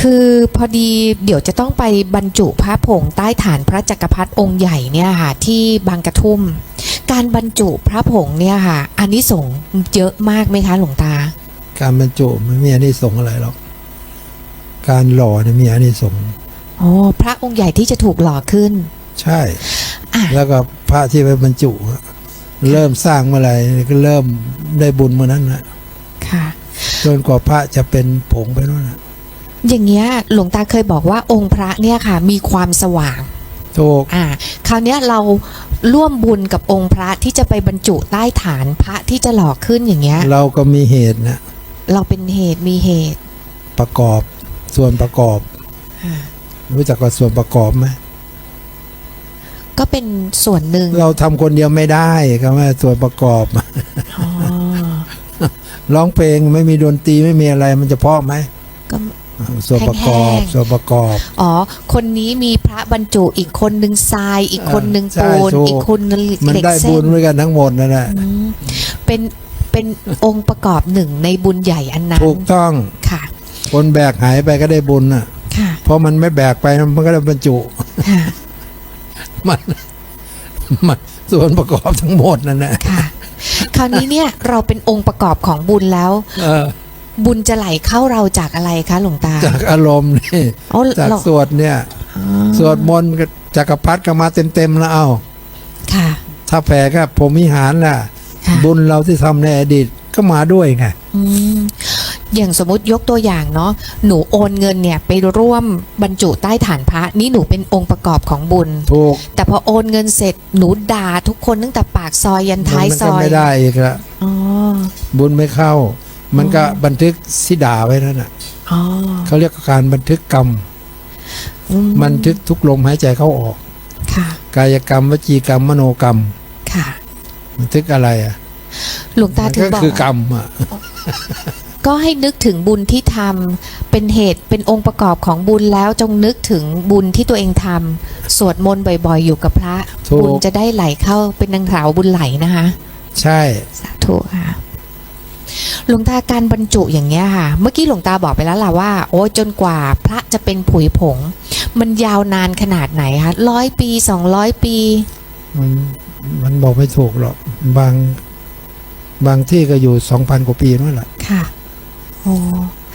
คือพอดีเดี๋ยวจะต้องไปบรรจุพระผงใต้ฐานพระจักรพรรดิองค์ใหญ่เนี่ยค่ะที่บางกระทุ่ม การบรรจุพระผงเนี่ยค่ะอันนี้สงส์เยอะมากไหมคะหลวงตา การบรรจุมันไม่มีอานิสงส์อะไรหรอก การหล่อเนี่ยมีอานิสงส์โอ้พระองค์ใหญ่ที่จะถูกหล่อขึ้น ใช่อะแล้วก็พระที่ไปบรรจุอะเริ่มสร้างเมื่อไหร่ก็เริ่มได้บุญเมื่อนั้นนะค่ะจนกว่าพระจะเป็นผงไปนู่นนะ อย่างเงี้ยหลวงตาเคยบอกว่าองค์พระเนี่ยค่ะ มีความสว่างถูกอ่าคราวเนี้ยเราร่วมบุญกับองค์พระที่จะไปบรรจุใต้ฐานพระที่จะหล่อขึ้นอย่างเงี้ย เราก็มีเหตุนะเราเป็นเหตุมีเหตุ ประกอบส่วนประกอบอ่ารู้จักว่าส่วนประกอบไหมก็เป็นส่วนหนึ่ง เราทำคนเดียวไม่ได้คำว่าส่วนประกอบอ๋อร้องเพลงไม่มีดนตรีไม่มีอะไรมันจะเพราะไหมก็ ส่วนประกอบแห้งๆ ส่วนประกอบ อ๋อ คนนี้มีพระบรรจุอีกคนหนึ่งทราย อีกคนหนึ่งใช่ปูนถูก อีกคนหนึงมันเหล็กได้เส้บุญนด้วยกันทั้งหมดนั่นแหละอืมเป็นเป็นองค์ประกอบหนึ่งในบุญใหญ่อันนั้นถูกต้องค่ะคนแบกหายไปก็ได้บุญน่ะ ค่ะเพราะมันไม่แบกไปมันก็ได้บรรจุ ค่ะมันมันส่วนประกอบทั้งหมดนั่นแหละค่ะ คราวนี้เนี่ยเราเป็นองค์ประกอบของบุญแล้ว เออ บุญจะไหลเข้าเราจากอะไรคะหลวงตา จากอารมณ์นี่อ๋อจากเราสวดเนี่ยอ๋อสวดมนต์ก็จักรพรรดิก็มาเต็มๆแล้วเอาค่ะ ถ้าแผ่ก็ผมวิหารล่ะค่ะ บุญเราที่ทำในอดีตก็มาด้วยไงอืมอย่างสมมติยกตัวอย่างเนาะหนูโอนเงินเนี่ยไปร่วมบรรจุใต้ฐานพระนี่หนูเป็นองค์ประกอบของบุญถูกแต่พอโอนเงินเสร็จหนูด่าทุกคนตั้งแต่ปากซอยยันท้ายมันซก็อยไม่ได้อีกละอ๋อบุญไม่เข้า มันก็อ๋อบันทึกสิด่าไว้นั่นน่ะอ๋อเขาเรียกการบันทึกกรรมอืมบันทึกทุกลมหายใจเข้าออกค่ะกายกรรมวจีกรรมมโนกรรมค่ะบันทึกอะไรอะหลวงตาถึงก็บอกคือกรรมอะก็ให้นึกถึงบุญที่ทำเป็นเหตุเป็นองค์ประกอบของบุญแล้วจงนึกถึงบุญที่ตัวเองทำสวดมนต์บ่อย ๆ อยู่กับพระถูกบุญจะได้ไหลเข้าเป็นนางสาวบุญไหลนะคะ ใช่สาธุค่ะ หลวงตาการบรรจุอย่างเงี้ยค่ะ เมื่อกี้หลวงตาบอกไปแล้วล่ะว่า โอ้ยจนกว่าพระจะเป็นผุยผง มันยาวนานขนาดไหนคะร้อยปีสองร้อยปี มันมันบอกไม่ถูกหรอก บางบางที่ก็อยู่สองพันกว่าปีนั่นแหละค่ะ โอ้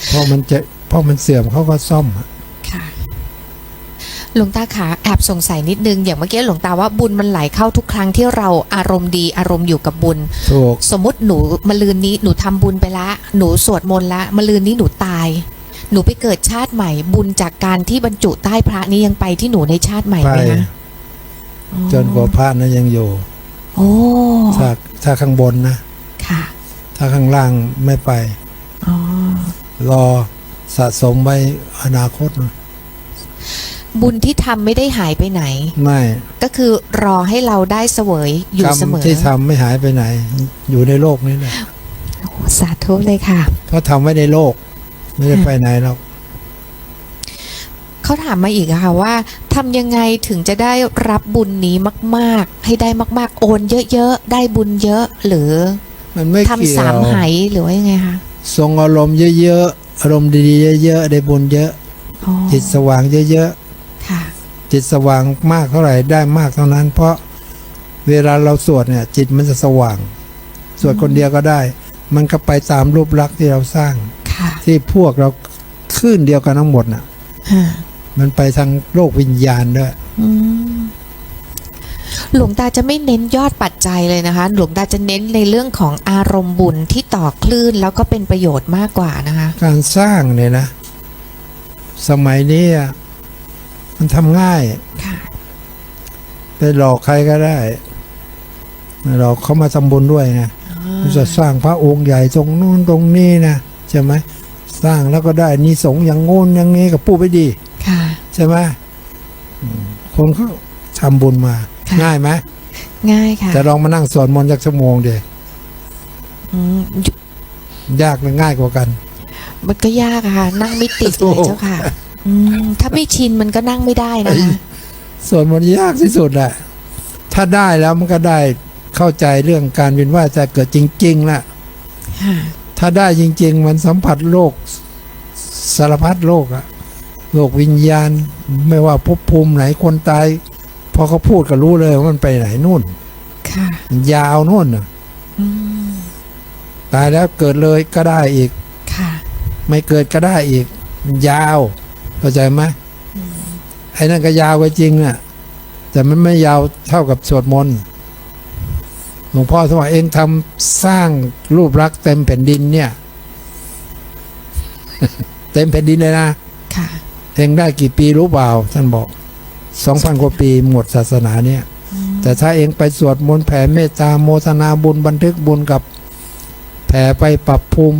เพราะมันจะเพราะมันเสื่อมเขาก็ซ่อมอะค่ะ หลวงตาขาแอบสงสัยนิดนึง อย่างเมื่อกี้หลวงตาว่าบุญมันไหลเข้าทุกครั้งที่เราอารมณ์ดีอารมณ์อยู่กับบุญ ถูก สมมติหนูมะลืนนี้หนูทำบุญไปละ หนูสวดมนต์ละมะลืนนี้หนูตาย หนูไปเกิดชาติใหม่ บุญจากการที่บรรจุใต้พระนี้ยังไปที่หนูในชาติใหม่ไปไหมคะอ๋อจนกว่าพระนั้นยังอยู่ โอ้ถ้าถ้าข้างบนนะ ค่ะถ้าข้างล่างไม่ไป อ๋อรอสะสมไว้อนาคตนะ บุญที่ทำไม่ได้หายไปไหน ไม่ก็คือรอให้เราได้เสวยอกรยู่รมเสมอที่ทำไม่หายไปไหน อยู่ในโลกนี้แหละโอ้สาธุเลยค่ะ เพราะทำไว้ในโลก ไม่ได้ไปไหนหรอกเขาถามมาอีกอะค่ะว่าทำยังไงถึงจะได้รับบุญนี้มาก ๆ ให้ได้มาก ๆ โอนเยอะ ๆ ได้บุญเยอะหรือ มันไม่ทำเกี่ยสามวไหหรือว่ายังไงคะทรงอารมณ์เยอะ ๆ อารมณ์ดี ๆ เยอะ ๆ ได้บุญเยอะอ๋อจิตสว่างเยอะค่ะๆ จิตสว่างมากเท่าไหร่ได้มากเท่านั้น เพราะเวลาเราสวดเนี่ย จิตมันจะสว่าง สวดคนเดียวก็ได้ มันก็ไปตามรูปลักษณ์ที่เราสร้างค่ะที่พวกเราขึ้นเดียวกันทั้งหมดน่ะฮะมันไปทางโลกวิญญาณด้วยอืมหลวงตาจะไม่เน้นยอดปัจจัยเลยนะคะ หลวงตาจะเน้นในเรื่องของอารมณ์บุญที่ต่อคลื่นแล้วก็เป็นประโยชน์มากกว่านะคะ การสร้างเนี่ยนะ สมัยนี้อะ มันทำง่ายค่ะไปหลอกใครก็ได้หลอกเขามาทำบุญด้วยไงมันจะสร้างพระองค์ใหญ่ตรงนู้นตรงนี้นะใช่ไหมสร้างแล้วก็ได้นิสงส์อย่างงู้นอย่างนี้กับปู้ไปดีค่ะใช่ไหมอืมคนเขาทำบุญมาค่ะง่ายไหมง่ายค่ะแต่ลองมานั่งสวดมนต์สักชั่วโมงเดียอืมยากหรือง่ายกว่ากัน มันก็ยากอะค่ะ นั่งไม่ติดเลยเจ้าค่ะ อืมถ้าไม่ชินมันก็นั่งไม่ได้นะคะสวดมนต์ยากที่สุดแหละถ้าได้แล้วมันก็ได้เข้าใจเรื่องการเวียนว่ายแต่เกิดจริงๆละค่ะถ้าได้จริง ๆ มันสัมผัสโลกสารพัดโลกอะโลกวิญญาณ ไม่ว่าภพภูมิไหนคนตายพอเขาพูดก็รู้เลยว่ามันไปไหนนู่น ค่ะ ยาวนู่นน่ะอืมตายแล้วเกิดเลยก็ได้อีก ค่ะ ไม่เกิดก็ได้อีก ยาว เข้าใจไหมไอ้นั่นก็ยาวก็จริงน่ะ แต่มันไม่ยาวเท่ากับสวดมนต์หลวงพ่อสมัยเองทำสร้างรูปลักษณ์เต็มแผ่นดินเนี่ย เต็มแผ่นดินเลยนะค่ะเองได้กี่ปีรู้เปล่า ท่านบอกสองพันกว่าปีหมดศาสนาเนี่ย แต่ถ้าเองไปสวดมนต์แผ่เมตตาโมทนาบุญบันทึกบุญกับแผ่ไปปรับภูมิ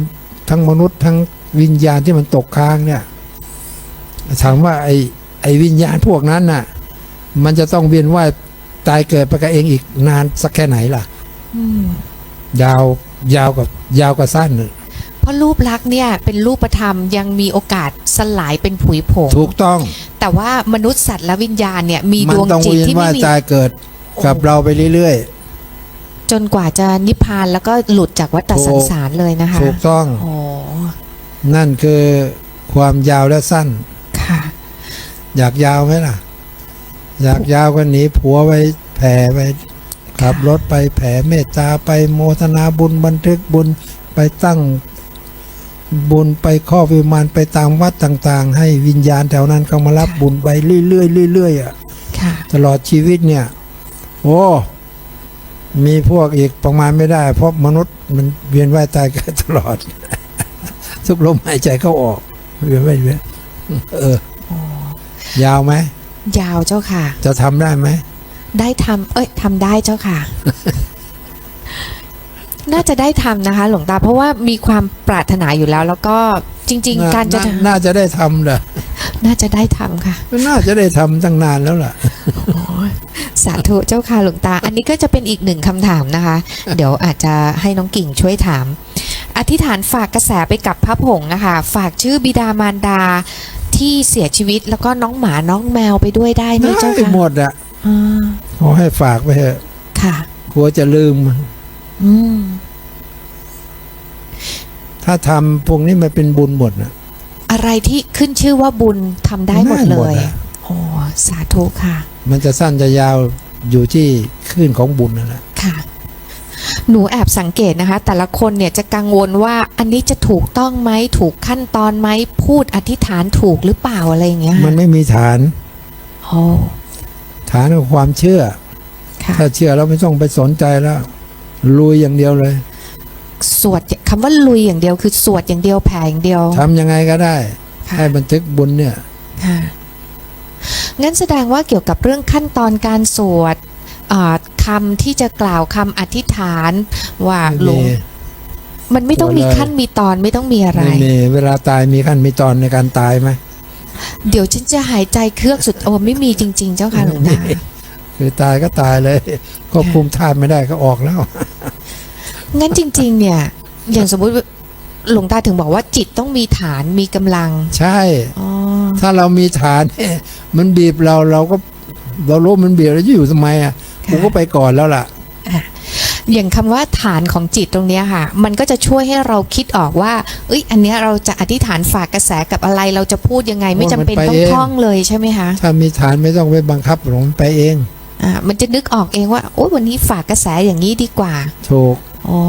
ทั้งมนุษย์ทั้งวิญญาณที่มันตกค้างเนี่ย ถามว่าไอ้ไอ้วิญญาณพวกนั้นน่ะ มันจะต้องเวียนว่ายตายเกิดไปกับเองอีกนานสักแค่ไหนล่ะอืมยาวยาวกับยาวกับสั้นน่ะเพราะรูปลักษณ์เนี่ยเป็นรูปธรรมยังมีโอกาสสลายเป็นผุยผงถูกต้อง แต่ว่ามนุษย์สัตว์และวิญญาณเนี่ยมีมัดวงต้องจิตเวียนที่ว่าไม่ยมีตายเกิดกับเราไปเรื่อยจนกว่าจะนิพพานแล้วก็หลุดจากวัฏสงสารเลยนะคะๆถูกต้องโอ้นั่นคือความยาวและสั้นค่ะ อยากยาวไหมล่ะ อยากยาวก็หนีผัวไปแผ่ไปขับรถไปแผ่เมตตาไปโมทนาบุญบันทึกบุญไปตั้งบุญไปข้อวิมานไปตามวัดต่างๆ ให้วิญญาณแถวนั้นเขามารับค่ะบุญไปเรื่อยๆเรื่อยๆอะค่ะตลอดชีวิตเนี่ย โอ้มีพวกอีกประมาณไม่ได้ เพราะมนุษย์มันเวียนว่ายตายเกิดตลอด ทุกลมหายใจเข้าออกเวียนว่ายเวียนเออ ยาวไหมยาวเจ้าค่ะ จะทำได้ไหมได้ทำเอ้ยทำได้เจ้าค่ะ น่าจะได้ทำนะคะ หลวงตาเพราะว่ามีความปรารถนาอยู่แล้ว แล้วก็จริงน่ๆการจะน่น่าจะได้ทำแหละน่าจะได้ทำค่ะน่าจะได้ทำตั้งนานแล้วล่ะสาธุเจ้าค่ะหลวงตา อันนี้ก็จะเป็นอีกหนึ่งคำถามนะคะ เดี๋ยวอาจจะให้น้องกิ่งช่วยถาม อธิษฐานฝากกระแสไปกับพระผงนะคะ ฝากชื่อบิดามารดา ที่เสียชีวิตแล้วก็น้องหมาน้องแมวไปด้วยได้ไหมเจ้าได้ค่ะหมดอะอ่าขอให้ฝากไปเถอะค่ะกลัวจะลืม อืมถ้าทำพวกนี้มันเป็นบุญหมดนะอะไรที่ขึ้นชื่อว่าบุญทำได้หมดเลยอะโอ้สาธุค่ะ มันจะสั้นจะยาวอยู่ที่ขึ้นของบุญนั่นแหละค่ะ หนูแอบสังเกตนะคะ แต่ละคนเนี่ยจะกังวลว่าอันนี้จะถูกต้องไหมถูกขั้นตอนไหมพูดอธิษฐานถูกหรือเปล่าอะไรอย่างเงี้ยมันไม่มีฐานโอ้ฐานของความเชื่อค่ะถ้าเชื่อแล้วไม่ต้องไปสนใจแล้วลุยอย่างเดียวเลย สวดคำว่าลุยอย่างเดียวคือสวดอย่างเดียวแผ่อย่างเดียวทำยังไงก็ได้ค่ะให้บันทึกบุญเนี่ยค่ะงั้นแสดงว่าเกี่ยวกับเรื่องขั้นตอนการสวดอ่า คำที่จะกล่าวคำอธิษฐานว่าไม่หลวมีงมันไม่ต้องมีสวดเลยขั้นมีตอนไม่ต้องมีอะไรไม่มีเวลาตายมีขั้นมีตอนในการตายไหมเดี๋ยวฉันจะหายใจเครือกสุดโอไม่มีจริง ๆ เจ้าค่ะหลวงตาคือตายก็ตายเลยควบคุมธาตุไม่ได้ก็ออกแล้ว งั้นจริง ๆ เนี่ย อย่างสมมุติหลวงตาถึงบอกว่าจิตต้องมีฐานมีกำลัง ใช่อ๋อถ้าเรามีฐานเนี่ยมันบีบเราเราก็เรารู้มันบีบแล้วจะอยู่ทำไมอะ กูก็ไปก่อนแล้วล่ะอย่างคำว่าฐานของจิตตรงเนี้ยค่ะ มันก็จะช่วยให้เราคิดออกว่า เอ้ย อันเนี้ยเราจะอธิษฐานฝากกระแสกับอะไร เราจะพูดยังไง ไม่จำเป็นมันไปต้องเองท่องเลยใช่ไหมคะ ถ้ามีฐานไม่ต้องไปบังคับหลงไปเอง อ่า มันจะนึกออกเองว่า โอ้ยวันนี้ฝากกระแสอย่างนี้ดีกว่า ถูกอ๋อ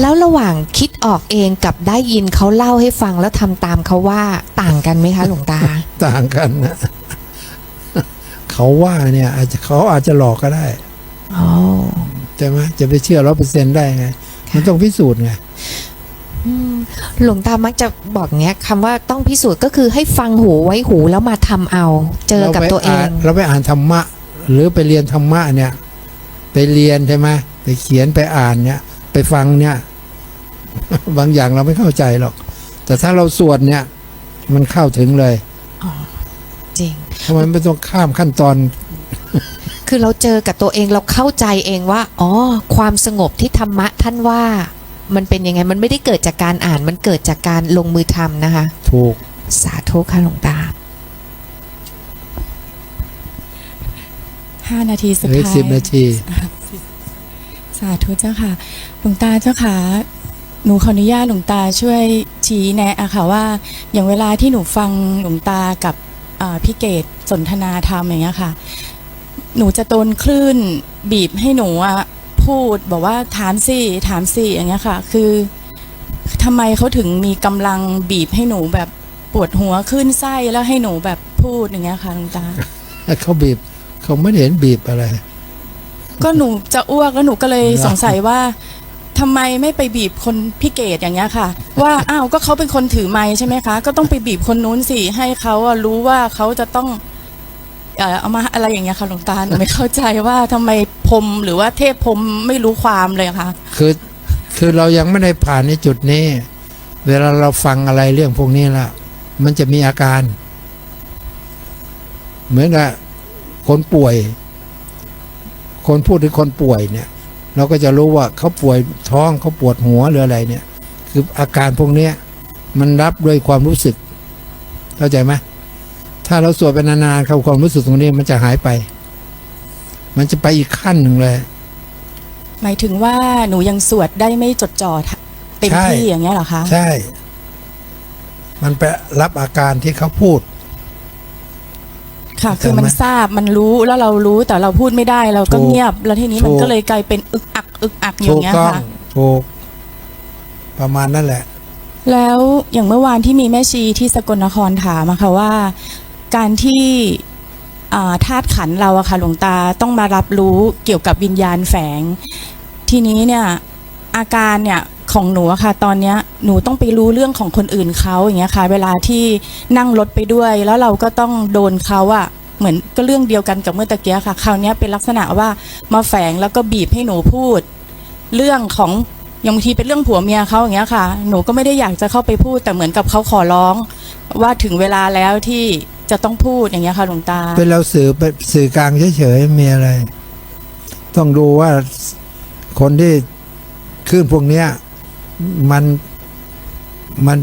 แล้วระหว่างคิดออกเองกับได้ยินเขาเล่าให้ฟังแล้วทำตามเขาว่าต่างกันไหมคะ หลวงตา ต่างกันนะ เขาว่าเนี่ยอาจจะเขาอาจจะหลอกก็ได้อ๋อใช่ไหมจะไปเชื่อร้อยเปอร์เซ็นได้ไง มันต้องพิสูจน์ไงอืมหลวงตามักจะบอกเนี้ยคำว่าต้องพิสูจน์ก็คือให้ฟังหูไว้หูแล้วมาทำเอา เจอกับตัวเอง เราไปอ่านธรรมะ หรือไปเรียนธรรมะเนี่ย ไปเรียนใช่ไหมไปเขียนไปอ่านเนี่ย ไปฟังเนี่ย บางอย่างเราไม่เข้าใจหรอก แต่ถ้าเราสวดเนี่ย มันเข้าถึงเลยจริง ทำไมไม่ต้องข้ามขั้นตอน คือเราเจอกับตัวเองเราเข้าใจเองว่า อ๋อ ความสงบที่ธรรมะท่านว่า มันเป็นยังไง มันไม่ได้เกิดจากการอ่าน มันเกิดจากการลงมือทำนะคะ ถูก สาธุค่ะหลวงตาห้านาทีสุดหรือท้ายสิบนาที สาธุเจ้าค่ะ หลวงตาเจ้าค่ะ หนูขออนุญาตหลวงตาช่วยชี้แนะอะค่ะว่า อย่างเวลาที่หนูฟังหลวงตากับอ่า พี่เกดสนทนาธรรมอย่างเงี้ยค่ะ หนูจะโดนคลื่นบีบให้หนูอะพูดบอกว่าถามสิถามสิอย่างเงี้ยค่ะ คือทำไมเขาถึงมีกำลังบีบให้หนูแบบปวดหัวขึ้นไส้แล้วให้หนูแบบพูดอย่างเงี้ยค่ะหลวงตาเขาบีบเขาไม่ได้เห็นบีบอะไร ก็หนูจะอ้วกแล้วหนูก็เลยเหรอสงสัยว่า ทำไมไม่ไปบีบคนพี่เกดอย่างเงี้ยค่ะ ว่าอ้าวก็เขาเป็นคนถือไม้ใช่ไหมคะ ก็ต้องไปบีบคนนู้นสิให้เขาอะรู้ว่าเขาจะต้องเอ่อเอามาอะไรอย่างเงี้ยค่ะหลวงตาหนูไม่เข้าใจว่าทำไมพรหมหรือว่าเทพพรหมไม่รู้ความเลยอะค่ะ คือคือเรายังไม่ได้ผ่านในจุดนี้ เวลาเราฟังอะไรเรื่องพวกนี้ละมันจะมีอาการ เหมือนกับคนป่วย คนพูดถึงคนป่วยเนี่ย เราก็จะรู้ว่าเขาป่วยท้องเขาปวดหัวหรืออะไรเนี่ย คืออาการพวกเนี้ยมันรับด้วยความรู้สึก เข้าใจไหมถ้าเราสวดไปนานๆเขาความรู้สึกตรงนี้มันจะหายไป มันจะไปอีกขั้นหนึ่งเลย หมายถึงว่าหนูยังสวดได้ไม่จดจ่อเต็มใช่ที่อย่างเงี้ยเหรอคะ ใช่ มันไปรับอาการที่เขาพูด ค่ะเข้าใจคือมันไหมทราบมันรู้แล้วเรารู้แต่เราพูดไม่ได้เราก็ถูกเงียบ แล้วทีนี้มันถูกก็เลยกลายเป็นอึกอักอึกอักอถูย่างกเงี้ยต้องค่ะถูกประมาณนั่นแหละ แล้วอย่างเมื่อวานที่มีแม่ชีที่สกลนครถามอะค่ะว่า การที่อ่าธาตุขันธ์เราอะค่ะหลวงตาต้องมารับรู้เกี่ยวกับวิญญาณแฝง ทีนี้เนี่ยอาการเนี่ย ของหนูอะค่ะ ตอนเนี้ยหนูต้องไปรู้เรื่องของคนอื่นเขาอย่างเงี้ยค่ะ เวลาที่นั่งรถไปด้วย แล้วเราก็ต้องโดนเขาอะเหมือนก็เรื่องเดียวกันกับเมื่อตะเกี้ค่ะ คราวนี้เป็นลักษณะว่ามาแฝงแล้วก็บีบให้หนูพูด เรื่องของอย่างบางทีเป็นเรื่องผัวเมียเขาอย่างเงี้ยค่ะ หนูก็ไม่ได้อยากจะเข้าไปพูด แต่เหมือนกับเขาขอร้อง ว่าถึงเวลาแล้วที่จะต้องพูดอย่างเงี้ยค่ะหลวงตา เป็นเราสื่อไปสื่อกลางเฉยๆมีอะไร ต้องดูว่าคนที่ขึ้นพวกเนี้ย มันมัน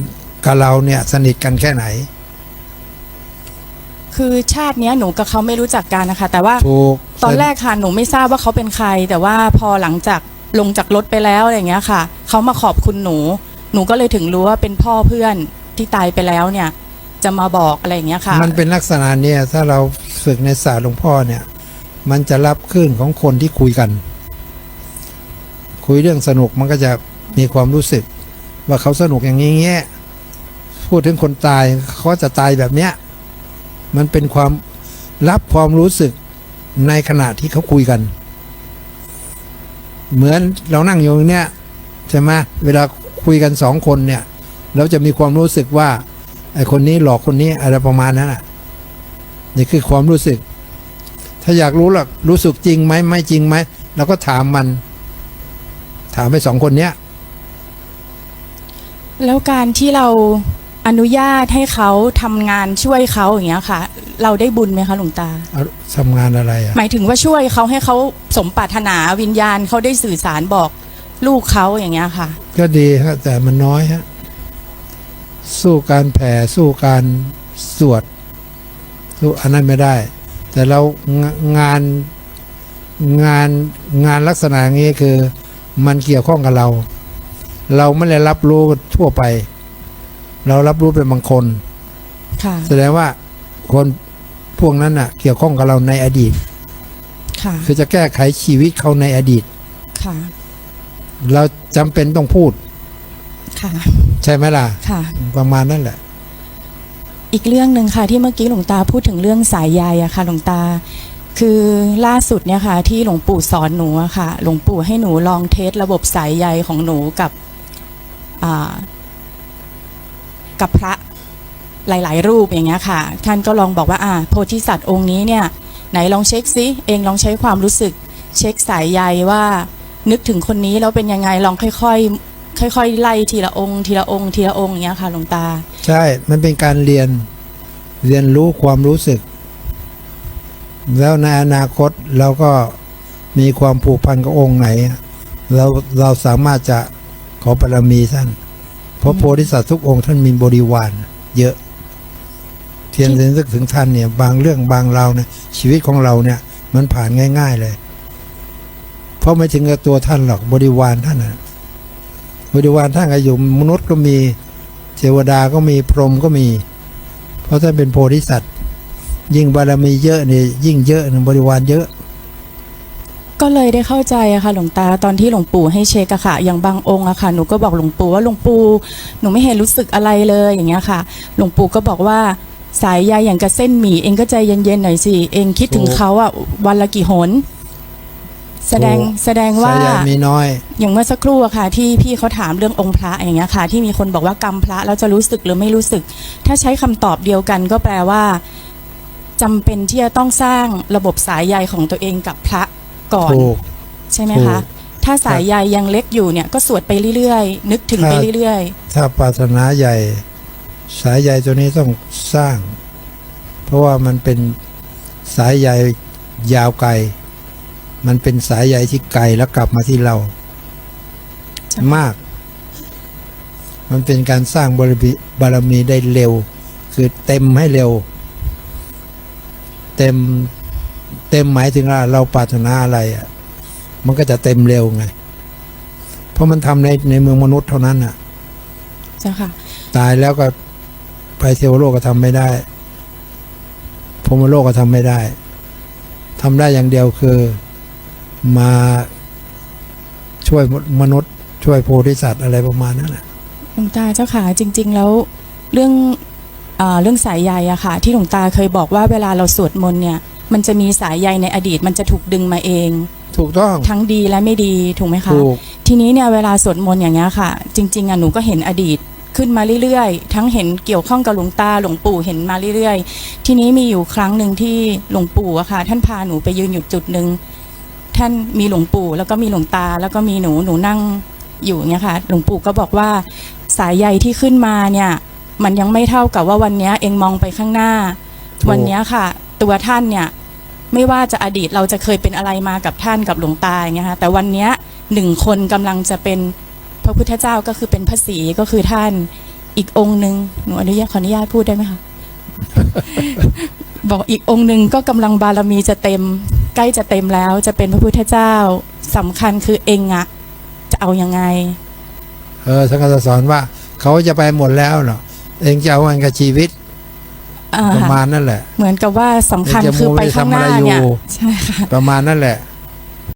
กับเราเนี่ยสนิทกันแค่ไหน คือชาติเนี้ยหนูกับเขาไม่รู้จักกันนะคะ แต่ว่าถูกตอนแรกค่ะหนูไม่ทราบว่าเขาเป็นใคร แต่ว่าพอหลังจากลงจากรถไปแล้วอะไรอย่างเงี้ยค่ะเขามาขอบคุณหนู หนูก็เลยถึงรู้ว่าเป็นพ่อเพื่อนที่ตายไปแล้วเนี่ย จะมาบอกอะไรอย่างเงี้ยค่ะ มันเป็นลักษณะเนี่ยถ้าเราฝึกในศาสตร์หลวงพ่อเนี่ย มันจะรับขึ้นของคนที่คุยกัน คุยเรื่องสนุกมันก็จะ มีความรู้สึก ว่าเขาสนุกอย่างนี้เงี้ยพูดถึงคนตายเขาจะตายแบบเนี้ยมันเป็นความรับความรู้สึกในขณะที่เขาคุยกัน เหมือนเรานั่งอยู่เนี้ยใช่ไหมเวลาคุยกันสองคนเนี่ย เราจะมีความรู้สึกว่าไอคนนี้หลอกคนนี้อะไรประมาณนั้นอะนี่คือความรู้สึก ถ้าอยากรู้หรอกรู้สึกจริงไหมไม่จริงไหมเราก็ถามมัน ถามไปสองคนเนี้ย แล้วการที่เราอนุญาตให้เขาทำงานช่วยเขาอย่างเงี้ยค่ะ เราได้บุญไหมคะหลวงตา เอาทำงานอะไรอะ หมายถึงว่าช่วยเขาให้เขาสมปรารถนาวิญญาณเขาได้สื่อสารบอกลูกเขาอย่างเงี้ยค่ะ ก็ดีฮะแต่มันน้อยฮะสู้การแผ่สู้การสวดสู้อันนั้นไม่ได้ แต่เรางงานงานงานลักษณะอย่างนี้คือ มันเกี่ยวข้องกับเรา เราไม่ได้รับรู้ทั่วไป เรารับรู้เป็นบางคนค่ะแสดงว่าคนพวกนั้นน่ะ เกี่ยวข้องกับเราในอดีตค่ะคือจะแก้ไขชีวิตเขาในอดีตค่ะเราจำเป็นต้องพูดค่ะใช่ไหมล่ะค่ะประมาณนั้นแหละอีกเรื่องหนึ่งค่ะที่เมื่อกี้หลวงตาพูดถึงเรื่องสายใยอะค่ะหลวงตา คือล่าสุดเนี่ยค่ะ ที่หลวงปู่สอนหนูอะค่ะ หลวงปู่ให้หนูลองเทสระบบสายใยของหนูกับอ่า กับพระหลาย ๆ รูปอย่างเงี้ยค่ะ ท่านก็ลองบอกว่าอ่าโพธิสัตว์องค์นี้เนี่ย ไหนลองเช็คซิเองลองใช้ความรู้สึก เช็คสายใยว่า นึกถึงคนนี้แล้วเป็นยังไงลองค่อย ๆ ค่อย ๆ ไล่ทีละองค์ ทีละองค์ทีละองค์อย่างเงี้ยค่ะหลวงตา ใช่ มันเป็นการเรียนเรียนรู้ความรู้สึก แล้วในอนาคตเราก็มีความผูกพันกับองค์ไหน เราเราสามารถจะ ขอบารมีท่าน เพราะโพธิสัตว์ทุกองค์ท่านมีบริวารเยอะ เทียนถึงถึงท่านเนี่ย บางเรื่องบางเราเนี่ยชีวิตของเราเนี่ย มันผ่านง่าย ๆเลย เพราะไม่ถึงกับตัวท่านหรอกบริวารท่านนะบริวารท่านก็อยู่มนุษย์ก็มีเทวดาก็มีพรหมก็มี เพราะท่านเป็นโพธิสัตว์ ยิ่งบารมีเยอะเนี่ยยิ่งเยอะบริวารเยอะ ก็เลยได้เข้าใจอะค่ะหลวงตาตอนที่หลวงปู่ให้เช็คอะค่ะ อย่างบางองค์อะค่ะหนูก็บอกหลวงปู่ว่าหลวงปู่หนูไม่เห็นรู้สึกอะไรเลยอย่างเงี้ยค่ะ หลวงปู่ก็บอกว่าสายใยอย่างกับเส้นหมี่เองก็ใจเย็นๆหน่อยสิเองคิดถึงถูกเขาอะวันละกี่หน แสดงถูกแสดงว่าสายใยมีน้อย อย่างเมื่อสักครู่อะค่ะ ที่พี่เขาถามเรื่ององค์พระอย่างเงี้ยค่ะ ที่มีคนบอกว่ากรรมพระแล้วจะรู้สึกหรือไม่รู้สึก ถ้าใช้คำตอบเดียวกันก็แปลว่าจำเป็นที่จะต้องสร้างระบบสายใยของตัวเองกับพระ ก่อน ถูก ใช่ไหมถูคะกถ้าสายใยยังเล็กอยู่เนี่ยก็สวดไปเรื่อยๆ นึกถึงไปครับเรื่อยถ้าปรารถนาใหญ่ สายใยตัวนี้ต้องสร้าง เพราะว่ามันเป็นสายใยยาวไกล มันเป็นสายใยที่ไกลแล้วกลับมาที่เราใช่มาก มันเป็นการสร้างบารมีบารมีได้เร็ว คือเต็มให้เร็ว เต็ม เต็มหมายถึงว่าเราปรารถนาอะไรอะมันก็จะเต็มเร็วไง เพราะมันทำในในเมืองมนุษย์เท่านั้นอะๆเจ้าค่ะ ตายแล้วก็ไปเทวโลกก็ทำไม่ได้พรหมโลกก็ทำไม่ได้ทำได้อย่างเดียวคือมาช่วยมนุษย์ ช่วยโพธิสัตว์อะไรประมาณนั้นแหละหลวงตาเจ้าค่ะจริง ๆ แล้วเรื่องอาเรื่องสายใยอะค่ะ ที่หลวงตาเคยบอกว่าเวลาเราสวดมนต์เนี่ย มันจะมีสายใยในอดีต มันจะถูกดึงมาเอง ถูกต้อง ทั้งดีและไม่ดีถูกไหมคะ ถูก ทีนี้เนี่ยเวลาสวดมนต์อย่างเงี้ยค่ะ จริงๆอะหนูก็เห็นอดีตขึ้นมาเรื่อยๆ ทั้งเห็นเกี่ยวข้องกับหลวงตาหลวงปู่เห็นมาเรื่อยๆ ทีนี้มีอยู่ครั้งหนึ่งที่หลวงปู่อะค่ะ ท่านพาหนูไปยืนอยู่จุดหนึ่งท่านมีหลวงปู่แล้วก็มีหลวงตา แล้วก็มีหนูหนูนั่งอยู่เงี้ยค่ะ หลวงปู่ก็บอกว่าสายใยที่ขึ้นมาเนี่ย มันยังไม่เท่ากับว่าวันเนี้ยเองมองไปข้างหน้าถูกวันเนี้ยค่ะ ตัวท่านเนี่ย ไม่ว่าจะอดีตเราจะเคยเป็นอะไรมากับท่านกับหลวงตาอย่างเงี้ยค่ะแต่วันเนี้ยหนึ่งคนกำลังจะเป็นพระพุทธเจ้าก็คือเป็นพระศรีก็คือท่านอีกองค์หนึ่งหนูอนุญาตขออนุญาตพูดได้ไหมคะบอกอีกองค์หนึ่งก็กำลังบารมีจะเต็ม ใกล้จะเต็มแล้วจะเป็นพระพุทธเจ้าสำคัญคือเองอะจะเอาอยังไง เออท่านก็จะสอนว่า เขาจะไปหมดแล้วเนาะเองจะเอาอันกับชีวิต ประค่ะมาณนั่นแหละ เหมือนกับว่าสำคัญเองจะคือไปมัวไปข้างหน้าทำอะไรอยู่เนี่ยใช่ค่ะประมาณนั่นแหละ